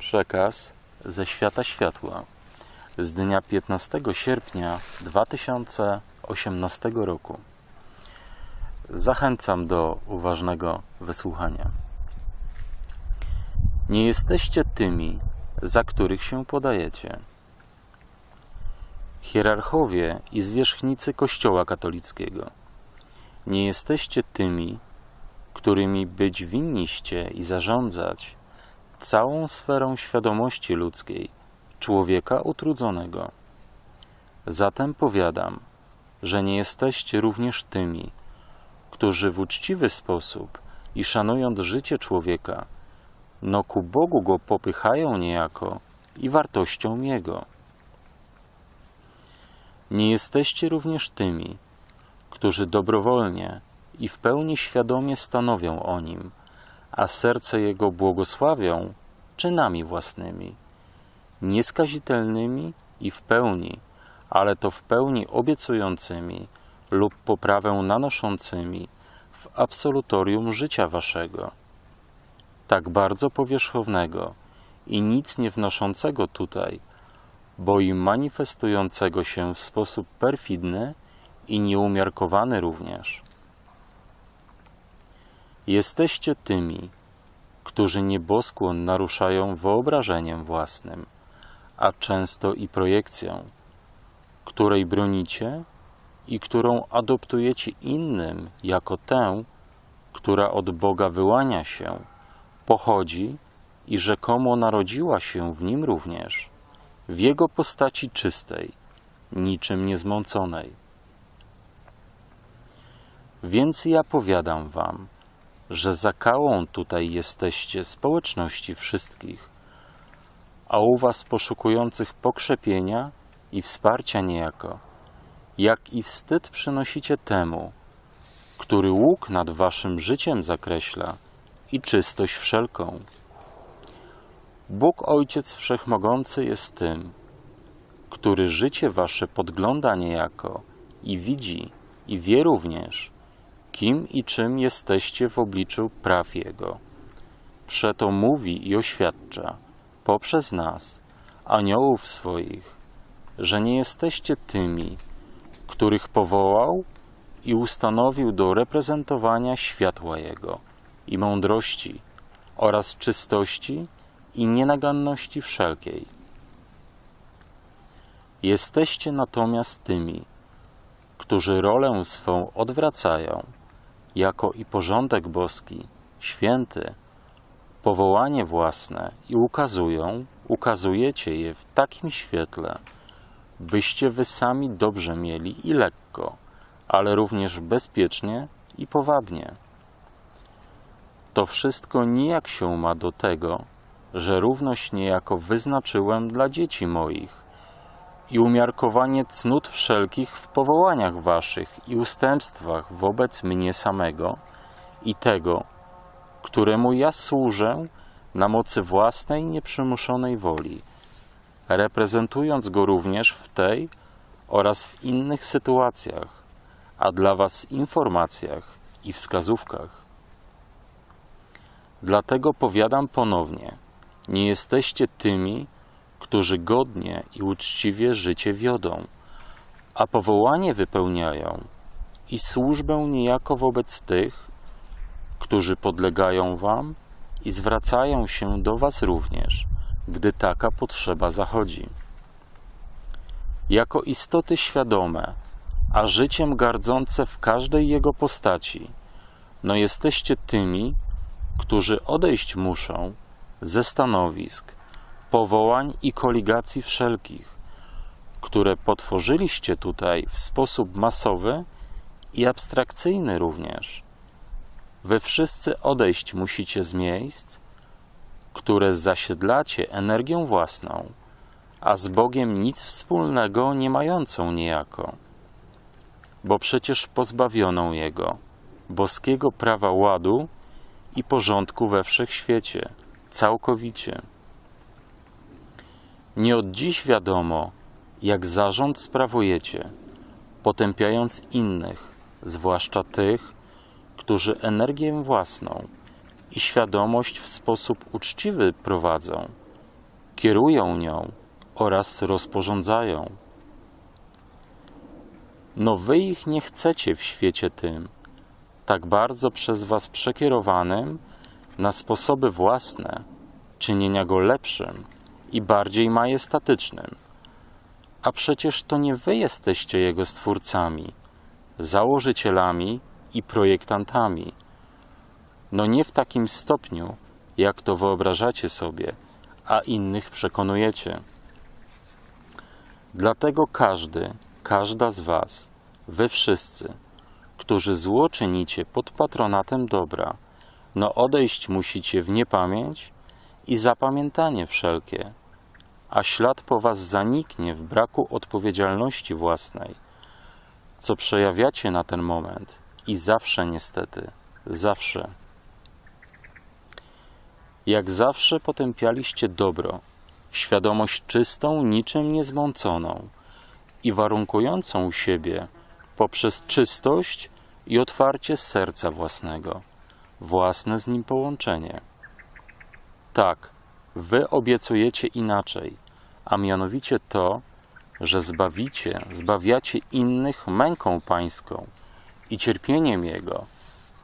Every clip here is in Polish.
Przekaz ze świata światła z dnia 15 sierpnia 2018 roku. Zachęcam do uważnego wysłuchania. Nie jesteście tymi, za których się podajecie. Hierarchowie i zwierzchnicy Kościoła katolickiego. Nie jesteście tymi, którymi być winniście i zarządzać całą sferą świadomości ludzkiej, człowieka utrudzonego. Zatem powiadam, że nie jesteście również tymi, którzy w uczciwy sposób i szanując życie człowieka, no ku Bogu go popychają niejako i wartością Jego. Nie jesteście również tymi, którzy dobrowolnie i w pełni świadomie stanowią o Nim, a serce Jego błogosławią czynami własnymi, nieskazitelnymi i w pełni, ale to w pełni obiecującymi lub poprawę nanoszącymi w absolutorium życia waszego. Tak bardzo powierzchownego i nic nie wnoszącego tutaj, bo i manifestującego się w sposób perfidny i nieumiarkowany również. Jesteście tymi, którzy nieboskłon naruszają wyobrażeniem własnym, a często i projekcją, której bronicie i którą adoptujecie innym jako tę, która od Boga wyłania się, pochodzi i rzekomo narodziła się w nim również, w jego postaci czystej, niczym niezmąconej. Więc ja powiadam wam, że zakałą tutaj jesteście społeczności wszystkich, a u was poszukujących pokrzepienia i wsparcia niejako, jak i wstyd przynosicie temu, który łuk nad waszym życiem zakreśla i czystość wszelką. Bóg Ojciec Wszechmogący jest tym, który życie wasze podgląda niejako i widzi i wie również, kim i czym jesteście w obliczu praw Jego. Przeto mówi i oświadcza poprzez nas, aniołów swoich, że nie jesteście tymi, których powołał i ustanowił do reprezentowania światła Jego i mądrości oraz czystości i nienaganności wszelkiej. Jesteście natomiast tymi, którzy rolę swą odwracają, jako i porządek boski, święty, powołanie własne i ukazują, ukazujecie je w takim świetle, byście wy sami dobrze mieli i lekko, ale również bezpiecznie i powabnie. To wszystko nijak się ma do tego, że równość niejako wyznaczyłem dla dzieci moich i umiarkowanie cnót wszelkich w powołaniach waszych i ustępstwach wobec mnie samego i tego, któremu ja służę na mocy własnej nieprzymuszonej woli, reprezentując go również w tej oraz w innych sytuacjach, a dla was informacjach i wskazówkach. Dlatego powiadam ponownie, nie jesteście tymi, którzy godnie i uczciwie życie wiodą, a powołanie wypełniają i służbę niejako wobec tych, którzy podlegają wam i zwracają się do was również, gdy taka potrzeba zachodzi. Jako istoty świadome, a życiem gardzące w każdej jego postaci, no jesteście tymi, którzy odejść muszą ze stanowisk, powołań i koligacji wszelkich, które potworzyliście tutaj w sposób masowy i abstrakcyjny również. Wy wszyscy odejść musicie z miejsc, które zasiedlacie energią własną, a z Bogiem nic wspólnego nie mającą niejako, bo przecież pozbawioną Jego, boskiego prawa ładu i porządku we wszechświecie, całkowicie. Nie od dziś wiadomo, jak zarząd sprawujecie, potępiając innych, zwłaszcza tych, którzy energię własną i świadomość w sposób uczciwy prowadzą kierują nią oraz rozporządzają. No wy ich nie chcecie w świecie tym, tak bardzo przez was przekierowanym na sposoby własne, czynienia go lepszym i bardziej majestatycznym. A przecież to nie wy jesteście jego stwórcami, założycielami i projektantami. No nie w takim stopniu, jak to wyobrażacie sobie, a innych przekonujecie. Dlatego każdy, każda z Was, wy wszyscy, którzy zło czynicie pod patronatem dobra, no odejść musicie w niepamięć i zapamiętanie wszelkie, a ślad po Was zaniknie w braku odpowiedzialności własnej, co przejawiacie na ten moment i zawsze niestety, zawsze. Jak zawsze potępialiście dobro, świadomość czystą, niczym niezmąconą i warunkującą siebie poprzez czystość i otwarcie serca własnego, własne z nim połączenie. Tak, wy obiecujecie inaczej, a mianowicie to, że zbawicie, zbawiacie innych męką pańską i cierpieniem Jego,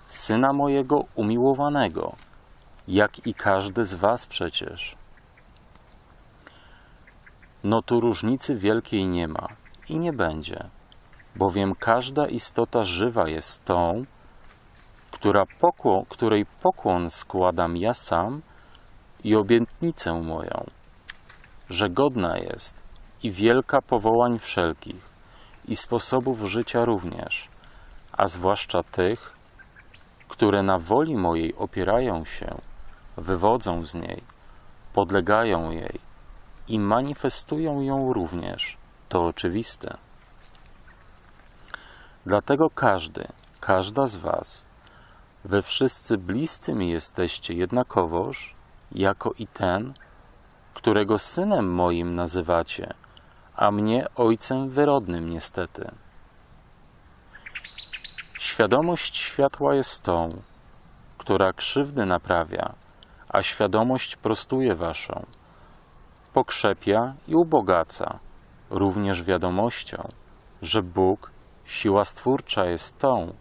Syna mojego umiłowanego, jak i każdy z was przecież. No tu różnicy wielkiej nie ma i nie będzie, bowiem każda istota żywa jest tą, która pokłon, której pokłon składam ja sam i obietnicę moją, że godna jest i wielka powołań wszelkich i sposobów życia również, a zwłaszcza tych, które na woli mojej opierają się, wywodzą z niej, podlegają jej i manifestują ją również. To oczywiste. Dlatego każdy, każda z Was, wy wszyscy bliscy mi jesteście jednakowoż, jako i ten, którego synem moim nazywacie, a mnie ojcem wyrodnym niestety. Świadomość światła jest tą, która krzywdy naprawia, a świadomość prostuje waszą, pokrzepia i ubogaca, również wiadomością, że Bóg, siła stwórcza jest tą,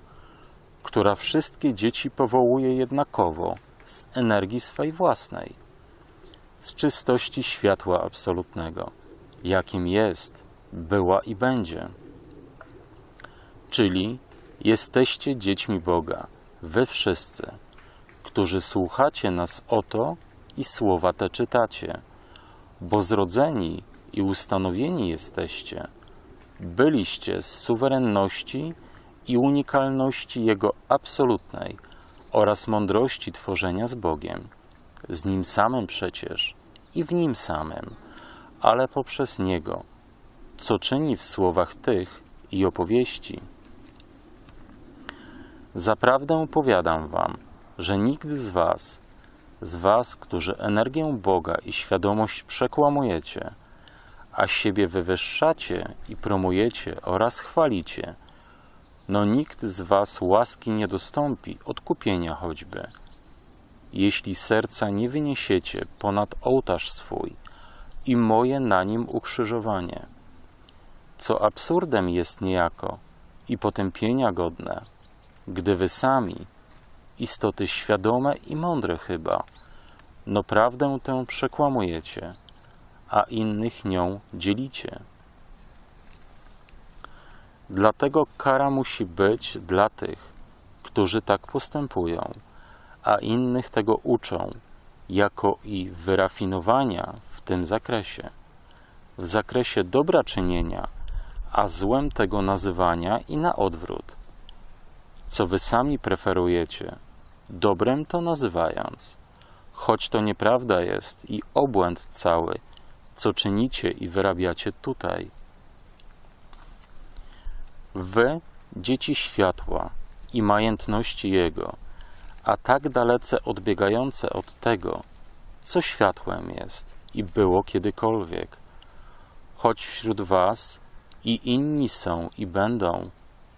która wszystkie dzieci powołuje jednakowo z energii swej własnej, z czystości światła absolutnego, jakim jest, była i będzie. Czyli jesteście dziećmi Boga, wy wszyscy, którzy słuchacie nas oto i słowa te czytacie, bo zrodzeni i ustanowieni jesteście, byliście z suwerenności i unikalności Jego absolutnej oraz mądrości tworzenia z Bogiem, z Nim samym przecież i w Nim samym, ale poprzez Niego, co czyni w słowach tych i opowieści. Zaprawdę powiadam Wam, że nikt z Was, z Was, którzy energię Boga i świadomość przekłamujecie, a siebie wywyższacie i promujecie oraz chwalicie, no nikt z Was łaski nie dostąpi, odkupienia choćby. Jeśli serca nie wyniesiecie ponad ołtarz swój i moje na nim ukrzyżowanie, co absurdem jest niejako i potępienia godne, gdy Wy sami, istoty świadome i mądre chyba, no prawdę tę przekłamujecie, a innych nią dzielicie. Dlatego kara musi być dla tych, którzy tak postępują, a innych tego uczą, jako i wyrafinowania w tym zakresie, w zakresie dobra czynienia, a złem tego nazywania i na odwrót, co wy sami preferujecie, dobrem to nazywając, choć to nieprawda jest i obłęd cały, co czynicie i wyrabiacie tutaj. Wy, dzieci światła i majętności Jego, a tak dalece odbiegające od tego, co światłem jest i było kiedykolwiek. Choć wśród Was i inni są i będą,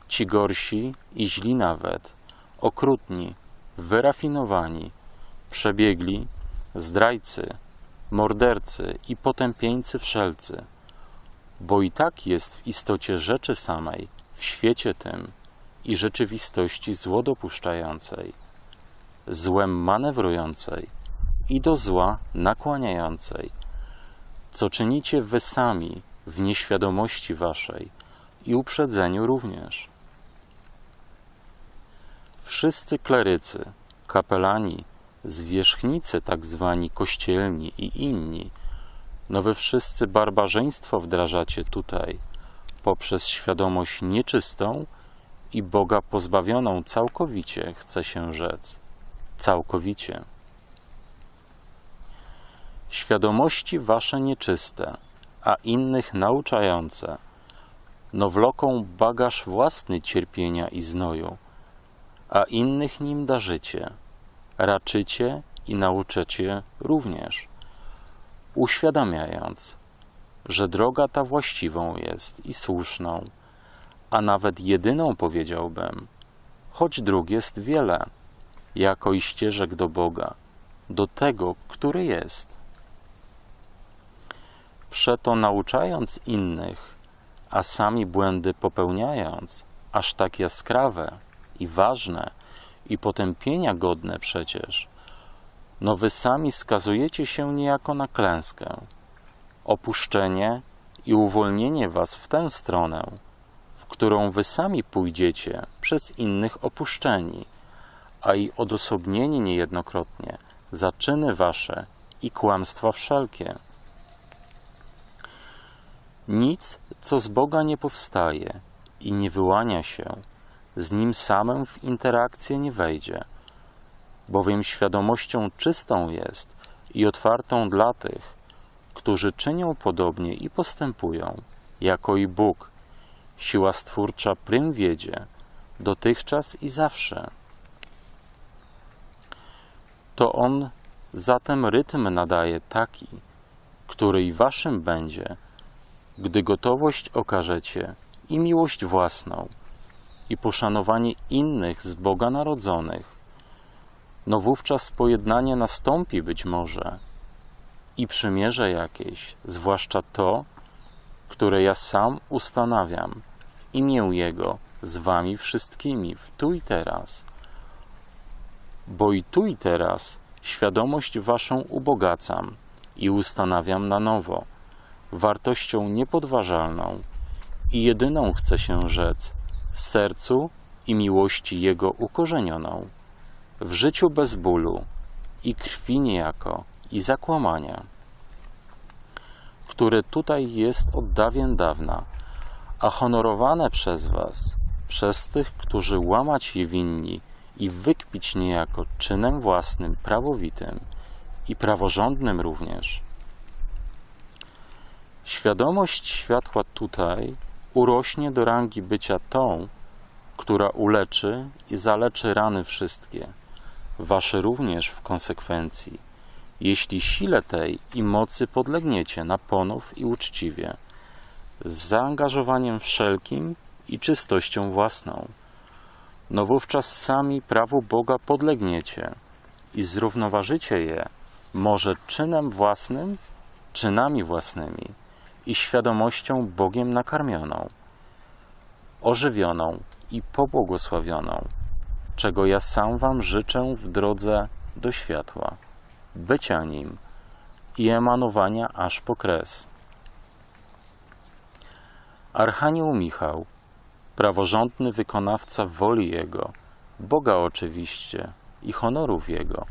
ci gorsi i źli nawet, okrutni, wyrafinowani, przebiegli, zdrajcy, mordercy i potępieńcy wszelcy, bo i tak jest w istocie rzeczy samej, w świecie tym i rzeczywistości zło dopuszczającej, złem manewrującej i do zła nakłaniającej, co czynicie wy sami w nieświadomości waszej i uprzedzeniu również. Wszyscy klerycy, kapelani, zwierzchnicy tak zwani kościelni i inni, no wy wszyscy barbarzyństwo wdrażacie tutaj poprzez świadomość nieczystą i Boga pozbawioną całkowicie, chce się rzec. Całkowicie. Świadomości wasze nieczyste, a innych nauczające, no wloką bagaż własny cierpienia i znoju, a innych nim darzycie, raczycie i nauczycie również, uświadamiając, że droga ta właściwą jest i słuszną, a nawet jedyną powiedziałbym, choć dróg jest wiele, jako i ścieżek do Boga, do tego, który jest. Przeto nauczając innych, a sami błędy popełniając, aż tak jaskrawe i ważne i potępienia godne przecież, no wy sami skazujecie się niejako na klęskę, opuszczenie i uwolnienie was w tę stronę, w którą wy sami pójdziecie przez innych opuszczeni, a i odosobnieni niejednokrotnie za czyny wasze i kłamstwa wszelkie. Nic, co z Boga nie powstaje i nie wyłania się, z Nim samym w interakcję nie wejdzie, bowiem świadomością czystą jest i otwartą dla tych, którzy czynią podobnie i postępują, jako i Bóg, siła stwórcza prym wiedzie, dotychczas i zawsze. To On zatem rytm nadaje taki, który i waszym będzie, gdy gotowość okażecie i miłość własną, i poszanowanie innych z Boga narodzonych, no wówczas pojednanie nastąpi być może i przymierze jakieś, zwłaszcza to, które ja sam ustanawiam w imię Jego z wami wszystkimi w tu i teraz. Bo i tu i teraz świadomość waszą ubogacam i ustanawiam na nowo, wartością niepodważalną i jedyną chcę się rzec w sercu i miłości Jego ukorzenioną, w życiu bez bólu i krwi niejako i zakłamania, które tutaj jest od dawien dawna, a honorowane przez Was, przez tych, którzy łamać je winni i wykpić niejako czynem własnym, prawowitym i praworządnym również. Świadomość światła tutaj urośnie do rangi bycia tą, która uleczy i zaleczy rany wszystkie, wasze również w konsekwencji, jeśli sile tej i mocy podlegniecie na ponów i uczciwie, z zaangażowaniem wszelkim i czystością własną. No wówczas sami prawu Boga podlegniecie i zrównoważycie je może czynem własnym, czynami własnymi i świadomością Bogiem nakarmioną, ożywioną i pobłogosławioną, czego ja sam Wam życzę w drodze do światła, bycia nim i emanowania aż po kres. Archanioł Michał, praworządny wykonawca woli Jego, Boga oczywiście i honorów Jego,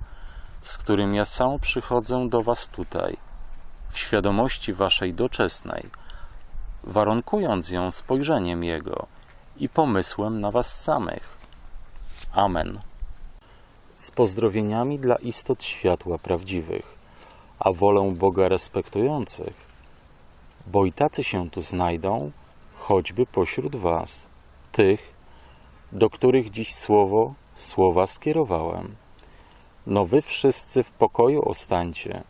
z którym ja sam przychodzę do Was tutaj, w świadomości Waszej doczesnej, warunkując ją spojrzeniem Jego i pomysłem na Was samych. Amen. Z pozdrowieniami dla istot światła prawdziwych, a wolę Boga respektujących, bo i tacy się tu znajdą, choćby pośród Was, tych, do których dziś słowo, słowa skierowałem. No wy wszyscy w pokoju ostańcie,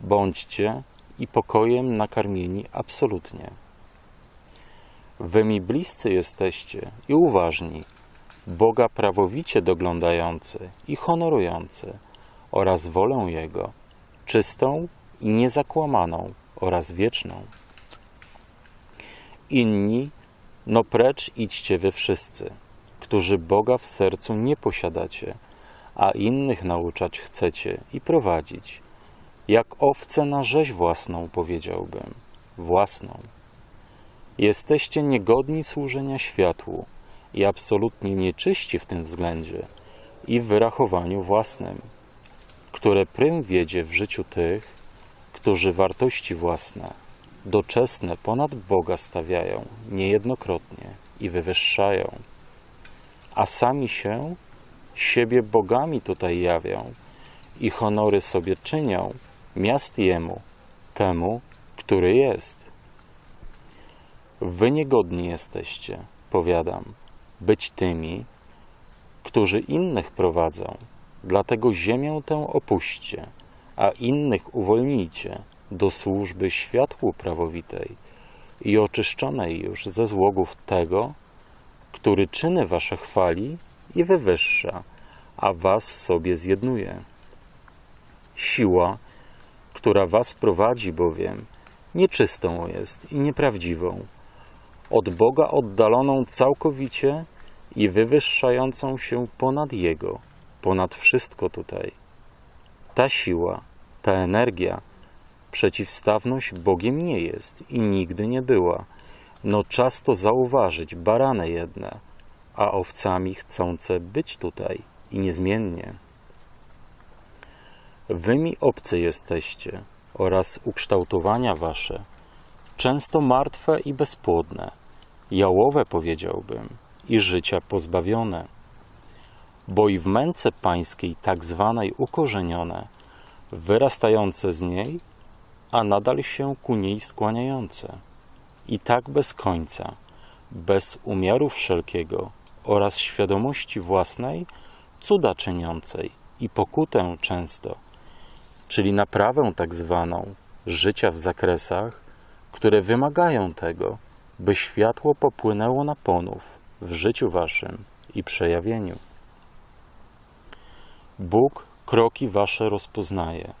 bądźcie i pokojem nakarmieni absolutnie. Wy mi bliscy jesteście i uważni, Boga prawowicie doglądający i honorujący oraz wolę Jego, czystą i niezakłamaną oraz wieczną. Inni, no precz idźcie wy wszyscy, którzy Boga w sercu nie posiadacie, a innych nauczać chcecie i prowadzić, jak owce na rzeź własną, powiedziałbym, własną. Jesteście niegodni służenia światłu i absolutnie nieczyści w tym względzie i w wyrachowaniu własnym, które prym wiedzie w życiu tych, którzy wartości własne, doczesne ponad Boga stawiają niejednokrotnie i wywyższają, a sami się, siebie bogami tutaj jawią i honory sobie czynią miast Jemu, temu, który jest. Wy niegodni jesteście, powiadam, być tymi, którzy innych prowadzą, dlatego ziemię tę opuśćcie, a innych uwolnijcie do służby światłu prawowitej i oczyszczonej już ze złogów tego, który czyny wasze chwali i wywyższa, a was sobie zjednuje. Siła, która was prowadzi bowiem, nieczystą jest i nieprawdziwą, od Boga oddaloną całkowicie i wywyższającą się ponad Jego, ponad wszystko tutaj. Ta siła, ta energia, przeciwstawność Bogiem nie jest i nigdy nie była. No czas to zauważyć, barane jedne, a owcami chcące być tutaj i niezmiennie. Wy mi obcy jesteście oraz ukształtowania wasze, często martwe i bezpłodne, jałowe powiedziałbym, i życia pozbawione. Bo i w męce pańskiej tak zwanej ukorzenione, wyrastające z niej, a nadal się ku niej skłaniające. I tak bez końca, bez umiaru wszelkiego oraz świadomości własnej, cuda czyniącej i pokutę często, czyli naprawę tak zwaną życia w zakresach, które wymagają tego, by światło popłynęło na ponów w życiu waszym i przejawieniu. Bóg kroki wasze rozpoznaje,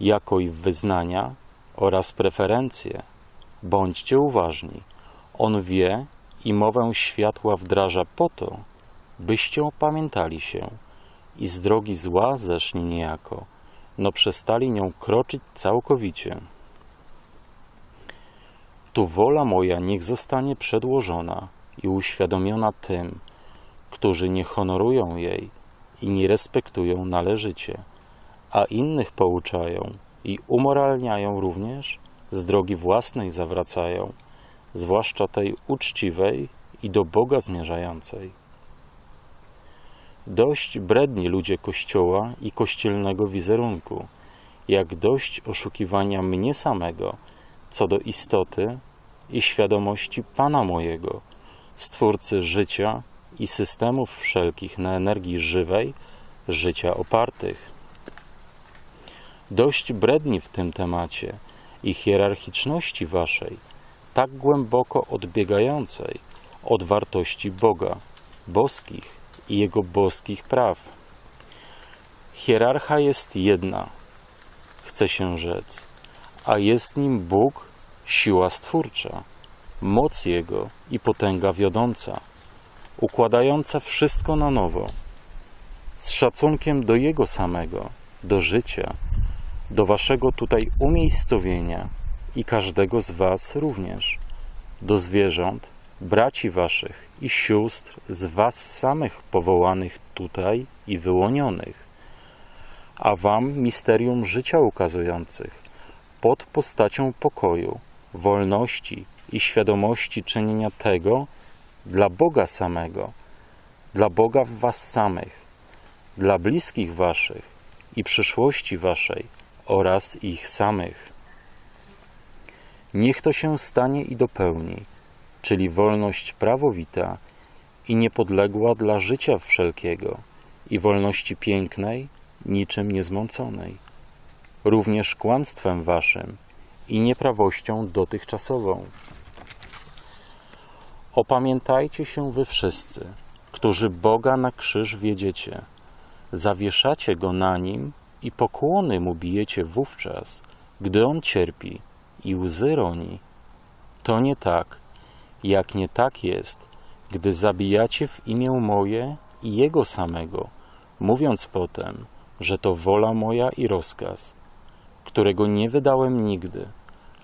jako i wyznania oraz preferencje. Bądźcie uważni. On wie i mowę światła wdraża po to, byście opamiętali się i z drogi zła zeszli niejako, no przestali nią kroczyć całkowicie. Tu wola moja niech zostanie przedłożona i uświadomiona tym, którzy nie honorują jej i nie respektują należycie, a innych pouczają i umoralniają również, z drogi własnej zawracają, zwłaszcza tej uczciwej i do Boga zmierzającej. Dość bredni ludzie Kościoła i kościelnego wizerunku, jak dość oszukiwania mnie samego co do istoty i świadomości Pana mojego, Stwórcy życia i systemów wszelkich na energii żywej, życia opartych. Dość bredni w tym temacie i hierarchiczności waszej, tak głęboko odbiegającej od wartości Boga, boskich i Jego boskich praw. Hierarcha jest jedna, chce się rzec, a jest nim Bóg, siła stwórcza moc Jego i potęga wiodąca, układająca wszystko na nowo, z szacunkiem do Jego samego, do życia, do Waszego tutaj umiejscowienia i każdego z Was również, do zwierząt, braci Waszych i sióstr z Was samych powołanych tutaj i wyłonionych, a Wam misterium życia ukazujących pod postacią pokoju, wolności, i świadomości czynienia tego dla Boga samego, dla Boga w Was samych, dla bliskich Waszych i przyszłości Waszej oraz ich samych. Niech to się stanie i dopełni, czyli wolność prawowita i niepodległa dla życia wszelkiego i wolności pięknej, niczym niezmąconej, również kłamstwem Waszym i nieprawością dotychczasową. Opamiętajcie się wy wszyscy, którzy Boga na krzyż wiedziecie. Zawieszacie go na nim i pokłony mu bijecie wówczas, gdy on cierpi i łzy roni, to nie tak, jak nie tak jest, gdy zabijacie w imię moje i jego samego, mówiąc potem, że to wola moja i rozkaz, którego nie wydałem nigdy,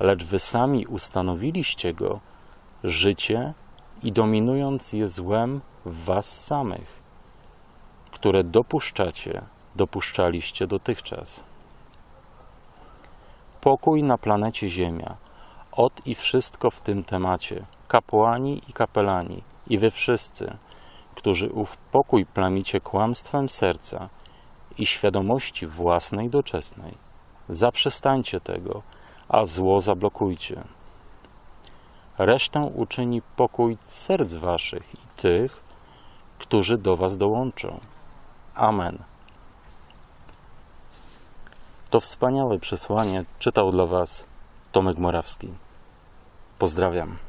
lecz wy sami ustanowiliście go, życie i dominując je złem w was samych, które dopuszczacie, dopuszczaliście dotychczas. Pokój na planecie Ziemia, od i wszystko w tym temacie, kapłani i kapelani, i wy wszyscy, którzy ów pokój plamicie kłamstwem serca i świadomości własnej doczesnej. Zaprzestańcie tego, a zło zablokujcie. Resztę uczyni pokój serc waszych i tych, którzy do was dołączą. Amen. To wspaniałe przesłanie czytał dla was Tomek Morawski. Pozdrawiam.